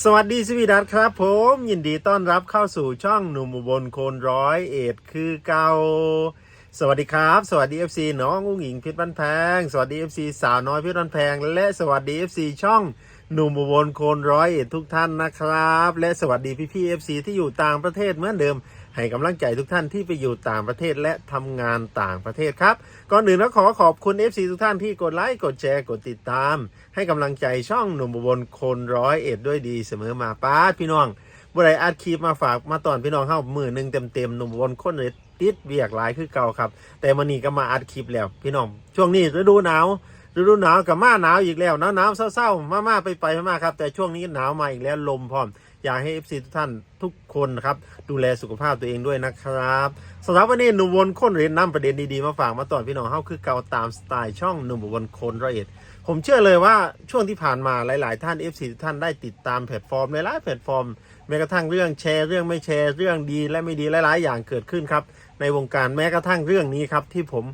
สวัสดีสวีดัสครับผม ยินดีต้อนรับเข้าสู่ช่องหนุ่มบลโคนร้อยเอ็ดคือเกาสวัสดีครับ สวัสดี FC น้องอุ้งหญิงพิษบันแพง สวัสดี FC สาวน้อยพิษบันแพง และสวัสดี FC ช่อง หนุ่มอุบลโคนร้อยเอ็ดทุกท่านนะครับ และสวัสดีพี่พี่ๆ FC ที่อยู่ต่างประเทศเหมือนเดิม ให้กำลังใจทุกท่านที่ไปอยู่ต่างประเทศและทำงานต่างประเทศครับ ก่อนอื่นก็ขอขอบคุณ FC ทุกท่านที่กดไลค์กดแชร์กดติดตาม ให้กำลังใจช่องหนุ่มอุบลคนร้อยเอ็ดด้วยดีเสมอมาป้าพี่น้องบรายอัดคลิปมาฝากมาตอนพี่น้องเข้ามือหนึ่งเต็มเต็มๆหนุ่มอุบลคนเอ็ดติดเบียกหลายคือเก่าครับ แต่มันนี่ก็มาอัดคลิปแล้ว พี่น้องช่วงนี้ฤดูหนาว ฤดูหนาวกับมาหนาวอีกแล้วหนาวหนาวเศร้าๆมามาไปไปมาครับ แต่ช่วงนี้หนาวมาอีกแล้วลมพร้อม อยากให้ FC ทุกท่านทุกคนครับ ดูแลสุขภาพตัวเองด้วยนะครับสำหรับวันนี้หนุ่มวนคนเรียนนำประเด็นดีๆมาฝากมาตอนพี่น้องเฮาคือเก่าตามสไตล์ช่องหนุ่มวนคนร้อยเอ็ดผมเชื่อเลยว่าช่วงที่ผ่านมาหลาย ๆ ท่าน FC ทุกท่านได้ติดตามแพลตฟอร์มหลายๆแพลตฟอร์มแม้กระทั่งเรื่องแชร์เรื่องไม่แชร์เรื่องดีและไม่ดีหลาย ๆ อย่างเกิดขึ้นครับในวงการแม้กระทั่งเรื่องนี้ครับที่ผม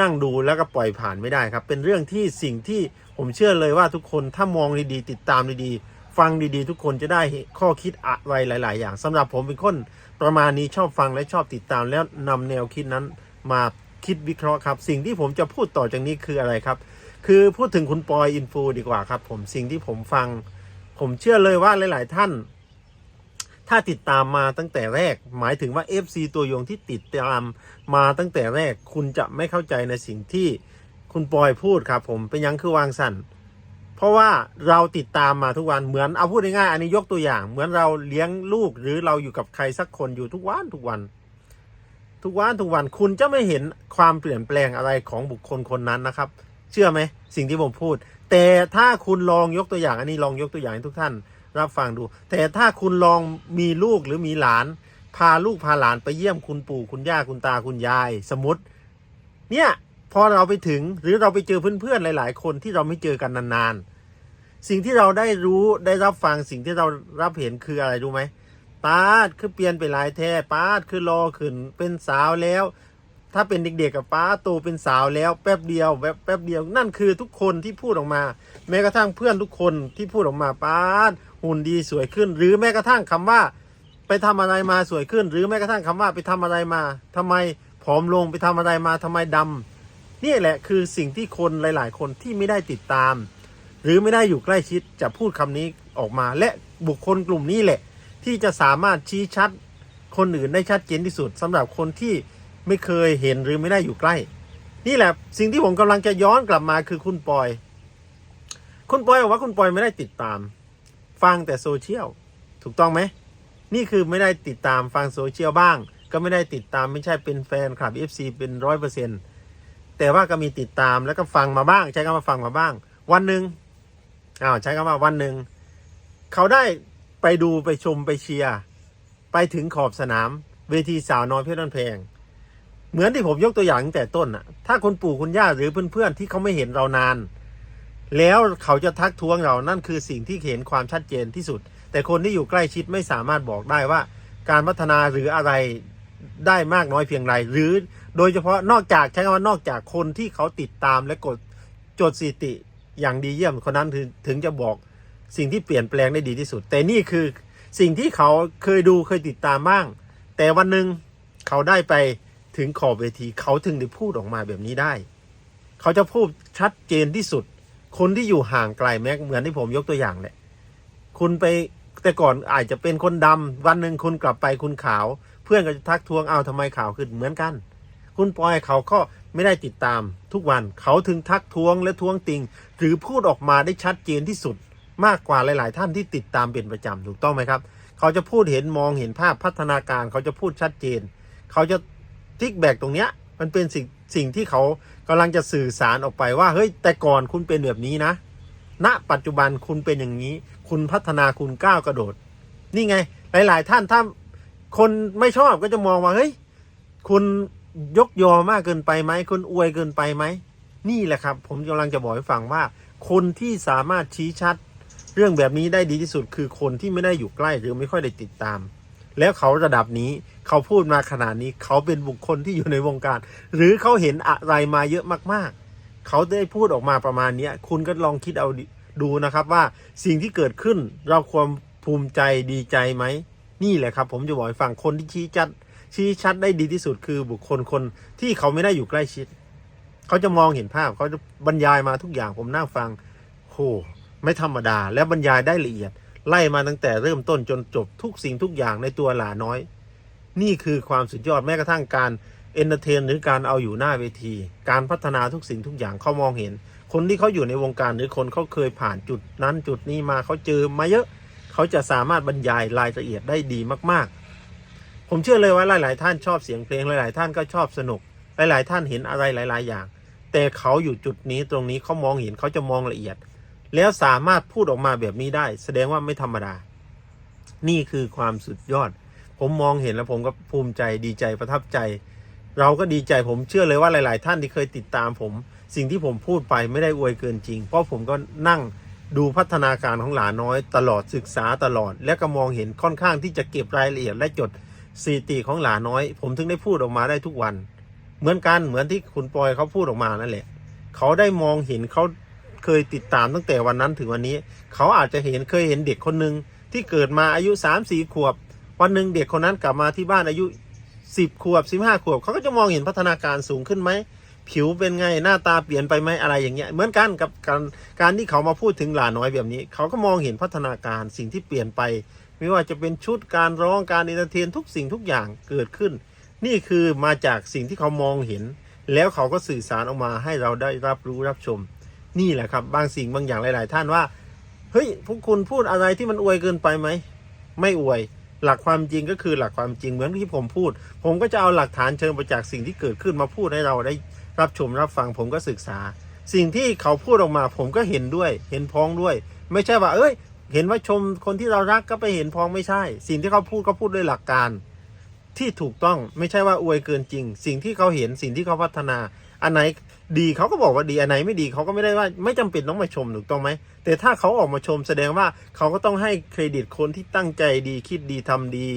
นั่งดูแล้วก็ปล่อยผ่านไม่ได้ครับ เป็นเรื่องที่สิ่งที่ผมเชื่อเลยว่าทุกคนถ้ามองดีๆ ติดตามดีๆ ฟังดีๆ ทุกคนจะได้ข้อคิดอะไรหลาย ๆ อย่างสำหรับผมเป็นคนประมาณนี้ชอบฟังและชอบติดตามแล้วนำแนวคิดนั้นมาคิดวิเคราะห์ครับ สิ่งที่ผมจะพูดต่อจากนี้คืออะไรครับ คือพูดถึงคุณปอยอินฟูดีกว่าครับ ผมสิ่งที่ผมฟัง ผมเชื่อเลยว่าหลาย ๆ ท่าน ถ้าติดตามมาตั้งแต่แรก หมายถึงว่า FC ตัวยงที่ติดตามมาตั้งแต่แรก คุณจะไม่เข้าใจในสิ่งที่คุณปอยพูดครับ ผมเป็นยังคือวางสันเพราะว่าเราติดตามมาทุกวันเหมือนเอาพูดง่ายๆอันนี้ยกตัวอย่าง เหมือนเราเลี้ยงลูกหรือเราอยู่กับใครสักคนอยู่ทุกวันทุกวัน ทุกวันทุกวันคุณจะไม่เห็นความเปลี่ยนแปลงอะไรของบุคคลคนนั้นนะครับ เชื่อไหมสิ่งที่ผมพูด แต่ถ้าคุณลองยกตัวอย่างอันนี้ลองยกตัวอย่างให้ทุกท่าน รับฟังดู แต่ถ้าคุณลองมีลูกหรือมีหลาน พาลูกพาหลานไปเยี่ยมคุณปู่คุณย่าคุณตาคุณยาย สมมติ เนี่ยพอเราไปถึงหรือเราไปเจอเพื่อนๆหลาย ๆ คนที่เราไม่เจอกันนานๆ สิ่งที่เราได้รู้ได้รับฟังสิ่งที่เรารับเห็นคืออะไรรู้ไหมป้าดคือเปลี่ยนไปหลายแท้ป้าดคือรอขึ้นเป็นสาวแล้ว ถ้าเป็นเด็กๆกับป้าโตเป็นสาวแล้วแป๊บเดียวแป๊บแป๊บเดียวนั่นคือทุกคนที่พูดออกมา แม้กระทั่งเพื่อนทุกคนที่พูดออกมาป้าด หุ่นดีสวยขึ้น หรือแม้กระทั่งคำว่า ไปทำอะไรมาสวยขึ้น หรือแม้กระทั่งคำว่าไปทำอะไรมาทำไมผอมลงไปทำอะไรมาทำไมดำนี่แหละคือสิ่งที่คนหลาย ๆ คนที่ไม่ได้ติดตาม หรือไม่ได้อยู่ใกล้ชิดจะพูดคำนี้ออกมา และบุคคลกลุ่มนี้แหละ ที่จะสามารถชี้ชัดคนอื่นได้ชัดเจนที่สุดสำหรับคนที่ไม่เคยเห็นหรือไม่ได้อยู่ใกล้ นี่แหละสิ่งที่ผมกำลังจะย้อนกลับมาคือคุณปอย คุณปอยบอกว่าคุณปอยไม่ได้ติดตาม ฟังแต่โซเชียลถูกต้องไหม นี่คือไม่ได้ติดตามฟังโซเชียลบ้าง ก็ไม่ได้ติดตามไม่ใช่เป็นแฟนคลับ FC เป็นร้อยเปอร์เซ็นต์แต่ว่าก็มีติดตามแล้วก็ฟังมาบ้าง ใช้คำว่าฟังมาบ้าง วันหนึ่งอ้าวใช้คำว่าวันหนึ่งเขาได้ไปดูไปชมไปเชียร์ไปถึงขอบสนามเวทีสาวน้อยเพชรบ้านแพง เหมือนที่ผมยกตัวอย่างตั้งแต่ต้นน่ะถ้าคุณปู่คุณย่าหรือเพื่อนๆที่เขาไม่เห็นเรานาน แล้วเขาจะทักท้วงเรานั่นคือสิ่งที่เห็นความชัดเจนที่สุด แต่คนที่อยู่ใกล้ชิดไม่สามารถบอกได้ว่า การพัฒนาหรืออะไรได้มากน้อยเพียงไร หรือโดยเฉพาะนอกจากใช้คำว่านอกจากคนที่เขาติดตามและกดจดสถิติอย่างดีเยี่ยมคนนั้นถึงถึงจะบอกสิ่งที่เปลี่ยนแปลงได้ดีที่สุด แต่นี่คือสิ่งที่เขาเคยดูเคยติดตามบ้าง แต่วันหนึ่งเขาได้ไปถึงขอบเวทีเขาถึงได้พูดออกมาแบบนี้ได้ เขาจะพูดชัดเจนที่สุด คนที่อยู่ห่างไกลแม้เหมือนที่ผมยกตัวอย่างแหละคุณไปแต่ก่อนอาจจะเป็นคนดำวันหนึ่งคุณกลับไปคุณขาว เพื่อนก็จะทักทวงเอาทำไมขาวขึ้นเหมือนกัน คุณปล่อยเขาก็ไม่ได้ติดตาม ทุกวันเขาถึงทักทวงและทวงติง หรือพูดออกมาได้ชัดเจนที่สุด มากกว่าหลาย ๆ ท่านที่ติดตามเป็นประจำถูกต้องไหมครับ เขาจะพูดเห็นมองเห็นภาพพัฒนาการ เขาจะพูดชัดเจน เขาจะทิกแบกตรงเนี้ยมันเป็นสิ่ง สิ่งที่เขากำลังจะสื่อสารออกไปว่า เฮ้ย แต่ก่อนคุณเป็นแบบนี้นะ ณ ปัจจุบันคุณเป็นอย่างนี้ คุณพัฒนาคุณก้าวกระโดด นี่ไง หลาย ๆ ท่านถ้าคนไม่ชอบก็จะมองว่า เฮ้ย คุณยกยอมากเกินไปไหม คุณอวยเกินไปไหม นี่แหละครับ ผมกำลังจะบอกให้ฟังว่า คนที่สามารถชี้ชัด เรื่องแบบนี้ได้ดีที่สุด คือคนที่ไม่ได้อยู่ใกล้หรือไม่ค่อยได้ติดตาม แล้วเขาระดับนี้ เขาพูดมาขนาดนี้ เขาเป็นบุคคลที่อยู่ในวงการ หรือเขาเห็นอะไรมาเยอะมากๆ เขาได้พูดออกมาประมาณนี้คุณก็ลองคิดเอาดิดูนะครับว่าสิ่งที่เกิดขึ้นเราควรภูมิใจดีใจไหม นี่แหละครับ ผมจะบอกให้ฟังคนที่ชี้ชัด ชี้ชัดได้ดีที่สุดคือบุคคลคนที่เขาไม่ได้อยู่ใกล้ชิด เขาจะมองเห็นภาพ เขาจะบรรยายมาทุกอย่างผมนั่งฟังโหไม่ธรรมดา และบรรยายได้ละเอียด ไล่มาตั้งแต่เริ่มต้นจนจบทุกสิ่งทุกอย่างในตัวหลาน้อย นี่คือความสุดยอดแม้กระทั่งการเอนเตอร์เทนหรือการเอาอยู่หน้าเวที การพัฒนาทุกสิ่งทุกอย่างเขามองเห็น คนที่เขาอยู่ในวงการหรือคนเขาเคยผ่านจุดนั้นจุดนี้มาเขาเจอมาเยอะ เขาจะสามารถบรรยายรายละเอียดได้ดีมากๆ ผมเชื่อเลยว่าหลาย ๆ ท่านชอบเสียงเพลงหลาย ๆ ท่านก็ชอบสนุก หลาย ๆ ท่านเห็นอะไรหลาย ๆ อย่าง แต่เขาอยู่จุดนี้ตรงนี้เขามองเห็นเขาจะมองละเอียด แล้วสามารถพูดออกมาแบบนี้ได้ แสดงว่าไม่ธรรมดา นี่คือความสุดยอด ผมมองเห็นแล้วผมก็ภูมิใจดีใจประทับใจ เราก็ดีใจผมเชื่อเลยว่าหลาย ๆ ท่านที่เคยติดตามผม สิ่งที่ผมพูดไปไม่ได้อวยเกินจริง เพราะผมก็นั่งดูพัฒนาการของหลานน้อย ตลอดศึกษาตลอด และก็มองเห็นค่อนข้างที่จะเก็บรายละเอียดและจดสถิติของหลานน้อย ผมถึงได้พูดออกมาได้ทุกวัน เหมือนกันเหมือนที่คุณปอยเขาพูดออกมานั่นแหละ เขาได้มองเห็นเขาเคยติดตามตั้งแต่วันนั้นถึงวันนี้ เขาอาจจะเห็นเคยเห็นเด็กคนหนึ่งที่เกิดมาอายุ3ามสี่ขวบ วันหนึ่งเด็กคนนั้นกลับมาที่บ้านอายุ10ขวบ15ขวบเขาก็จะมองเห็นพัฒนาการสูงขึ้นไหม ผิวเป็นไงหน้าตาเปลี่ยนไปไหมอะไรอย่างเงี้ยเหมือนกันกับการการที่เขามาพูดถึงหลาน้อยแบบนี้ เขาก็มองเห็นพัฒนาการสิ่งที่เปลี่ยนไป ไม่ว่าจะเป็นชุดการร้องการเอนเตอร์เทนทุกสิ่งทุกอย่างเกิดขึ้น นี่คือมาจากสิ่งที่เขามองเห็น แล้วเขาก็สื่อสารออกมาให้เราได้รับรู้รับชม นี่แหละครับบางสิ่งบางอย่างหลาย ๆ ท่านว่าเฮ้ยพวกคุณพูดอะไรที่มันอวยเกินไปไหมไม่อวย หลักความจริงก็คือหลักความจริงเหมือนที่ผมพูด ผมก็จะเอาหลักฐานเชิงประจักษ์สิ่งที่เกิดขึ้นมาพูดให้เราได้รับชมรับฟังผมก็ศึกษา สิ่งที่เขาพูดออกมา ผมก็เห็นด้วย เห็นพ้องด้วย ไม่ใช่ว่า เอ้ย เห็นว่าชมคนที่เรารักก็ไปเห็นพ้องไม่ใช่ สิ่งที่เขาพูดก็พูดด้วยหลักการ ที่ถูกต้องไม่ใช่ว่าอวยเกินจริง สิ่งที่เขาเห็นสิ่งที่เขาพัฒนา อันไหนดีเขาก็บอกว่าดีอันไหนไม่ดีเขาก็ไม่ได้ว่าไม่จำเป็นต้องมาชมถูกต้องไหมแต่ถ้าเขาออกมาชมแสดงว่าเขาก็ต้องให้เครดิตคนที่ตั้งใจดีคิดดีทำดี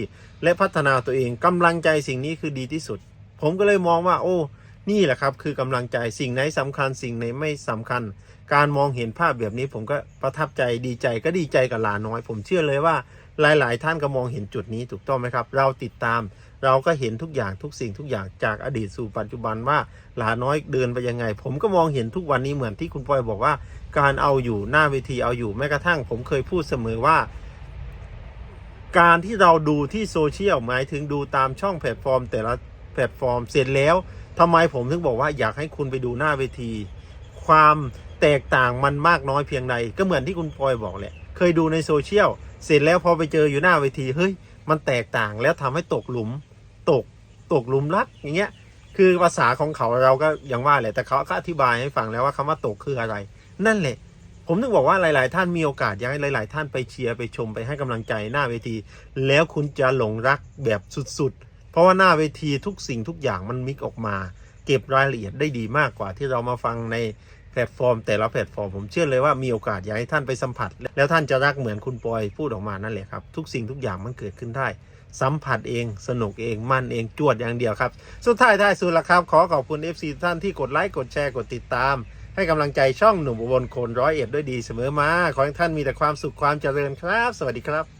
และพัฒนาตัวเองกำลังใจสิ่งนี้คือดีที่สุด ผมก็เลยมองว่า โอ้ นี่แหละครับ คือกำลังใจสิ่งไหนสำคัญสิ่งไหนไม่สำคัญ การมองเห็นภาพแบบนี้ผมก็ประทับใจดีใจก็ดีใจกับหลานน้อย ผมเชื่อเลยว่า หลาย ๆ ท่านก็มองเห็นจุดนี้ถูกต้องไหมครับ เราติดตาม เราก็เห็นทุกอย่างทุกสิ่งทุกอย่างจากอดีตสู่ปัจจุบันว่าหลาน้อยเดินไปยังไง ผมก็มองเห็นทุกวันนี้เหมือนที่คุณปอยบอกว่า การเอาอยู่หน้าเวทีเอาอยู่แม้กระทั่ง ผมเคยพูดเสมอว่า การที่เราดูที่โซเชียลหมายถึงดูตามช่องแพลตฟอร์ม แต่ละแพลตฟอร์มเสร็จแล้วทำไมผมถึงบอกว่าอยากให้คุณไปดูหน้าเวที ความแตกต่างมันมากน้อยเพียงใดก็เหมือนที่คุณปอยบอกแหละเคยดูในโซเชียล เสร็จแล้วพอไปเจออยู่หน้าเวทีเฮ้ยมันแตกต่างแล้วทำให้ตกหลุม ตกตกหลุมรักอย่างเงี้ยคือภาษาของเขาเราก็ยังว่าแหละแต่เขาก็อธิบายให้ฟังแล้วว่าคำว่าตกคืออะไร นั่นแหละ ผมถึงบอกว่าหลาย ๆ ท่านมีโอกาสอยากให้หลาย ๆ ท่านไปเชียร์ไปชมไปให้กำลังใจหน้าเวที แล้วคุณจะหลงรักแบบสุด ๆ เพราะว่าหน้าเวทีทุกสิ่งทุกอย่างมันมิกออกมา เก็บรายละเอียดได้ดีมากกว่าที่เรามาฟังใน แพลตฟอร์ม แต่ละแพลตฟอร์มผมเชื่อเลยว่ามีโอกาสอยากให้ท่านไปสัมผัส แล้วท่านจะรักเหมือนคุณปอยพูดออกมานั่นแหละครับ ทุกสิ่งทุกอย่างมันเกิดขึ้นได้ สัมผัสเองสนุกเองมันเองจวดอย่างเดียวครับ สุดท้ายท้ายสุดละครับขอขอบคุณ FC ท่านที่กดไลค์กดแชร์กดติดตาม ให้กำลังใจช่องหนุ่มอุบลโคนร้อยเอ็ดด้วยดีเสมอมาขอให้ท่านมีแต่ความสุขความเจริญครับ สวัสดีครับ